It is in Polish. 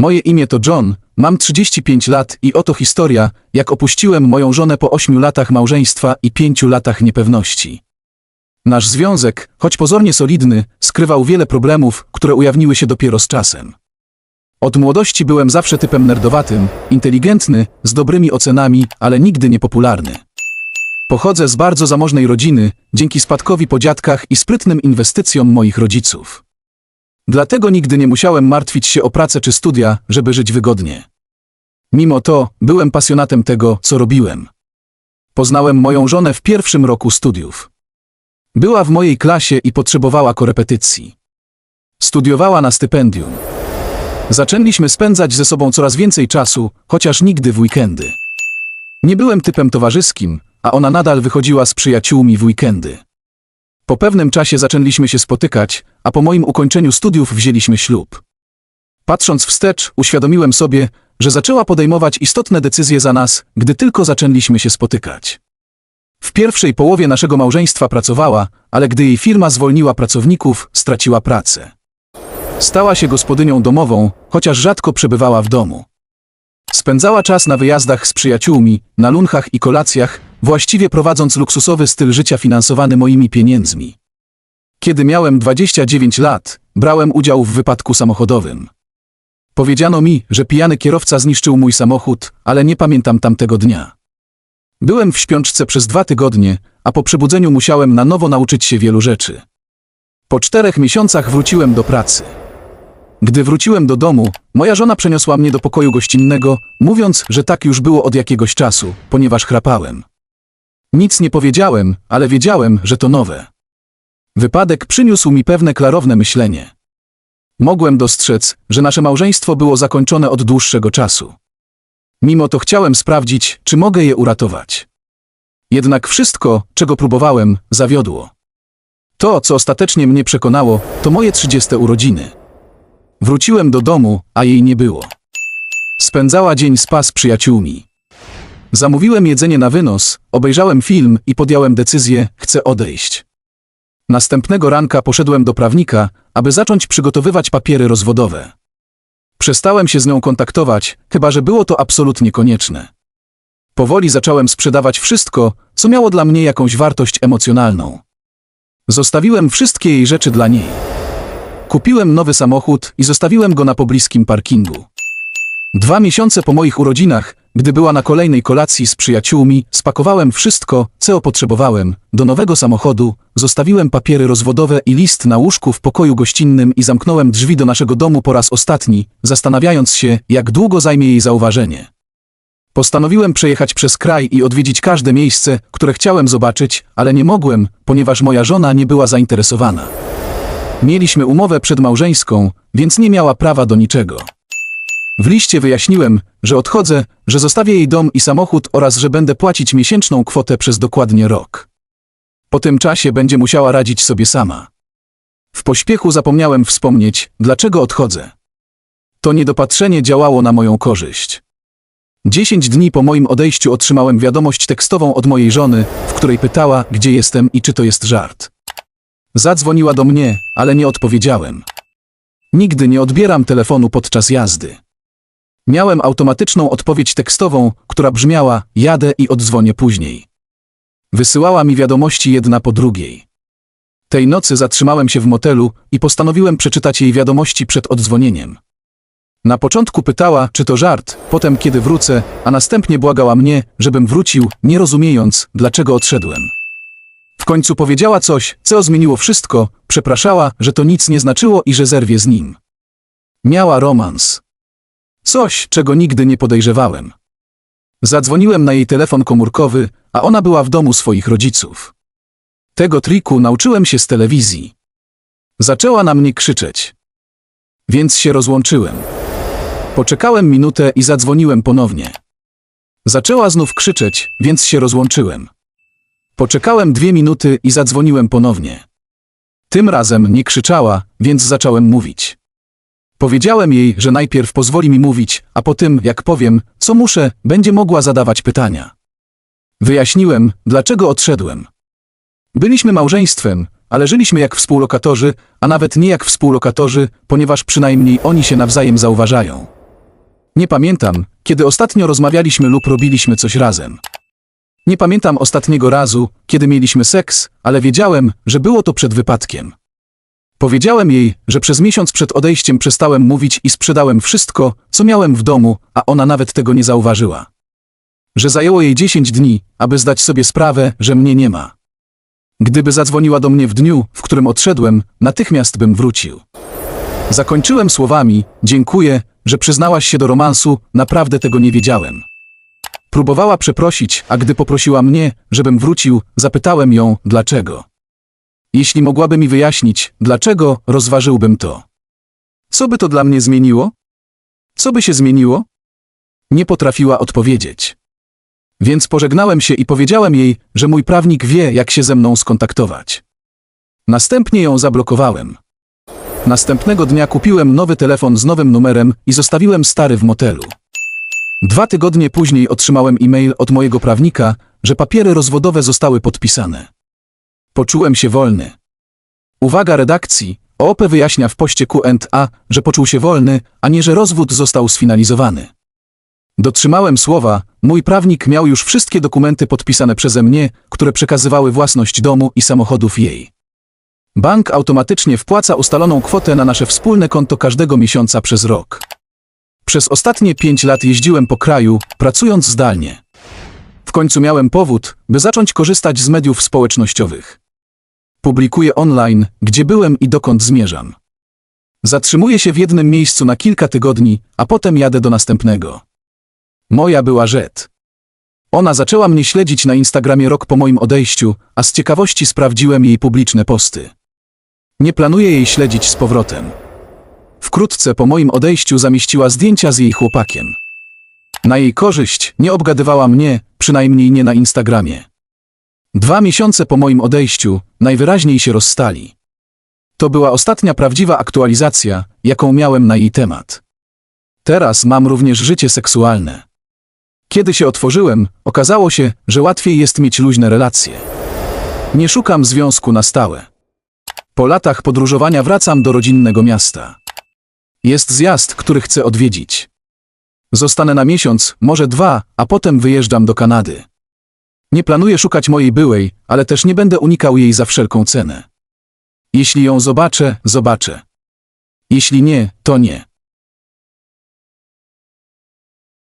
Moje imię to John, mam 35 lat i oto historia, jak opuściłem moją żonę po 8 latach małżeństwa i 5 latach niepewności. Nasz związek, choć pozornie solidny, skrywał wiele problemów, które ujawniły się dopiero z czasem. Od młodości byłem zawsze typem nerdowatym, inteligentny, z dobrymi ocenami, ale nigdy niepopularny. Pochodzę z bardzo zamożnej rodziny, dzięki spadkowi po dziadkach i sprytnym inwestycjom moich rodziców. Dlatego nigdy nie musiałem martwić się o pracę czy studia, żeby żyć wygodnie. Mimo to, byłem pasjonatem tego, co robiłem. Poznałem moją żonę w pierwszym roku studiów. Była w mojej klasie i potrzebowała korepetycji. Studiowała na stypendium. Zaczęliśmy spędzać ze sobą coraz więcej czasu, chociaż nigdy w weekendy. Nie byłem typem towarzyskim, a ona nadal wychodziła z przyjaciółmi w weekendy. Po pewnym czasie zaczęliśmy się spotykać, a po moim ukończeniu studiów wzięliśmy ślub. Patrząc wstecz, uświadomiłem sobie, że zaczęła podejmować istotne decyzje za nas, gdy tylko zaczęliśmy się spotykać. W pierwszej połowie naszego małżeństwa pracowała, ale gdy jej firma zwolniła pracowników, straciła pracę. Stała się gospodynią domową, chociaż rzadko przebywała w domu. Spędzała czas na wyjazdach z przyjaciółmi, na lunchach i kolacjach, właściwie prowadząc luksusowy styl życia finansowany moimi pieniędzmi. Kiedy miałem 29 lat, brałem udział w wypadku samochodowym. Powiedziano mi, że pijany kierowca zniszczył mój samochód, ale nie pamiętam tamtego dnia. Byłem w śpiączce przez dwa tygodnie, a po przebudzeniu musiałem na nowo nauczyć się wielu rzeczy. Po czterech miesiącach wróciłem do pracy. Gdy wróciłem do domu, moja żona przeniosła mnie do pokoju gościnnego, mówiąc, że tak już było od jakiegoś czasu, ponieważ chrapałem. Nic nie powiedziałem, ale wiedziałem, że to nowe. Wypadek przyniósł mi pewne klarowne myślenie. Mogłem dostrzec, że nasze małżeństwo było zakończone od dłuższego czasu. Mimo to chciałem sprawdzić, czy mogę je uratować. Jednak wszystko, czego próbowałem, zawiodło. To, co ostatecznie mnie przekonało, to moje trzydzieste urodziny. Wróciłem do domu, a jej nie było. Spędzała dzień spa z przyjaciółmi. Zamówiłem jedzenie na wynos, obejrzałem film i podjąłem decyzję, chcę odejść. Następnego ranka poszedłem do prawnika, aby zacząć przygotowywać papiery rozwodowe. Przestałem się z nią kontaktować, chyba że było to absolutnie konieczne. Powoli zacząłem sprzedawać wszystko, co miało dla mnie jakąś wartość emocjonalną. Zostawiłem wszystkie jej rzeczy dla niej. Kupiłem nowy samochód i zostawiłem go na pobliskim parkingu. Dwa miesiące po moich urodzinach, gdy była na kolejnej kolacji z przyjaciółmi, spakowałem wszystko, co potrzebowałem, do nowego samochodu, zostawiłem papiery rozwodowe i list na łóżku w pokoju gościnnym i zamknąłem drzwi do naszego domu po raz ostatni, zastanawiając się, jak długo zajmie jej zauważenie. Postanowiłem przejechać przez kraj i odwiedzić każde miejsce, które chciałem zobaczyć, ale nie mogłem, ponieważ moja żona nie była zainteresowana. Mieliśmy umowę przedmałżeńską, więc nie miała prawa do niczego. W liście wyjaśniłem, że odchodzę, że zostawię jej dom i samochód oraz że będę płacić miesięczną kwotę przez dokładnie rok. Po tym czasie będzie musiała radzić sobie sama. W pośpiechu zapomniałem wspomnieć, dlaczego odchodzę. To niedopatrzenie działało na moją korzyść. Dziesięć dni po moim odejściu otrzymałem wiadomość tekstową od mojej żony, w której pytała, gdzie jestem i czy to jest żart. Zadzwoniła do mnie, ale nie odpowiedziałem. Nigdy nie odbieram telefonu podczas jazdy. Miałem automatyczną odpowiedź tekstową, która brzmiała: Jadę i odzwonię później. Wysyłała mi wiadomości jedna po drugiej. Tej nocy zatrzymałem się w motelu i postanowiłem przeczytać jej wiadomości przed odzwonieniem. Na początku pytała, czy to żart, potem kiedy wrócę, a następnie błagała mnie, żebym wrócił, nie rozumiejąc, dlaczego odszedłem. W końcu powiedziała coś, co zmieniło wszystko, przepraszała, że to nic nie znaczyło i że zerwie z nim. Miała romans. Coś, czego nigdy nie podejrzewałem. Zadzwoniłem na jej telefon komórkowy, a ona była w domu swoich rodziców. Tego triku nauczyłem się z telewizji. Zaczęła na mnie krzyczeć. Więc się rozłączyłem. Poczekałem minutę i zadzwoniłem ponownie. Zaczęła znów krzyczeć, więc się rozłączyłem. Poczekałem dwie minuty i zadzwoniłem ponownie. Tym razem nie krzyczała, więc zacząłem mówić. Powiedziałem jej, że najpierw pozwoli mi mówić, a po tym, jak powiem, co muszę, będzie mogła zadawać pytania. Wyjaśniłem, dlaczego odszedłem. Byliśmy małżeństwem, ale żyliśmy jak współlokatorzy, a nawet nie jak współlokatorzy, ponieważ przynajmniej oni się nawzajem zauważają. Nie pamiętam, kiedy ostatnio rozmawialiśmy lub robiliśmy coś razem. Nie pamiętam ostatniego razu, kiedy mieliśmy seks, ale wiedziałem, że było to przed wypadkiem. Powiedziałem jej, że przez miesiąc przed odejściem przestałem mówić i sprzedałem wszystko, co miałem w domu, a ona nawet tego nie zauważyła. Że zajęło jej 10 dni, aby zdać sobie sprawę, że mnie nie ma. Gdyby zadzwoniła do mnie w dniu, w którym odszedłem, natychmiast bym wrócił. Zakończyłem słowami: Dziękuję, że przyznałaś się do romansu, naprawdę tego nie wiedziałem. Próbowała przeprosić, a gdy poprosiła mnie, żebym wrócił, zapytałem ją, dlaczego. Jeśli mogłaby mi wyjaśnić, dlaczego, rozważyłbym to. Co by to dla mnie zmieniło? Co by się zmieniło? Nie potrafiła odpowiedzieć. Więc pożegnałem się i powiedziałem jej, że mój prawnik wie, jak się ze mną skontaktować. Następnie ją zablokowałem. Następnego dnia kupiłem nowy telefon z nowym numerem i zostawiłem stary w motelu. Dwa tygodnie później otrzymałem e-mail od mojego prawnika, że papiery rozwodowe zostały podpisane. Poczułem się wolny. Uwaga redakcji, OOP wyjaśnia w poście Q&A, że poczuł się wolny, a nie że rozwód został sfinalizowany. Dotrzymałem słowa, mój prawnik miał już wszystkie dokumenty podpisane przeze mnie, które przekazywały własność domu i samochodów jej. Bank automatycznie wpłaca ustaloną kwotę na nasze wspólne konto każdego miesiąca przez rok. Przez ostatnie pięć lat jeździłem po kraju, pracując zdalnie. W końcu miałem powód, by zacząć korzystać z mediów społecznościowych. Publikuję online, gdzie byłem i dokąd zmierzam. Zatrzymuję się w jednym miejscu na kilka tygodni, a potem jadę do następnego. Moja była Rzet. Ona zaczęła mnie śledzić na Instagramie rok po moim odejściu, a z ciekawości sprawdziłem jej publiczne posty. Nie planuję jej śledzić z powrotem. Wkrótce po moim odejściu zamieściła zdjęcia z jej chłopakiem. Na jej korzyść nie obgadywała mnie, przynajmniej nie na Instagramie. Dwa miesiące po moim odejściu najwyraźniej się rozstali. To była ostatnia prawdziwa aktualizacja, jaką miałem na jej temat. Teraz mam również życie seksualne. Kiedy się otworzyłem, okazało się, że łatwiej jest mieć luźne relacje. Nie szukam związku na stałe. Po latach podróżowania wracam do rodzinnego miasta. Jest zjazd, który chcę odwiedzić. Zostanę na miesiąc, może dwa, a potem wyjeżdżam do Kanady. Nie planuję szukać mojej byłej, ale też nie będę unikał jej za wszelką cenę. Jeśli ją zobaczę, zobaczę. Jeśli nie, to nie.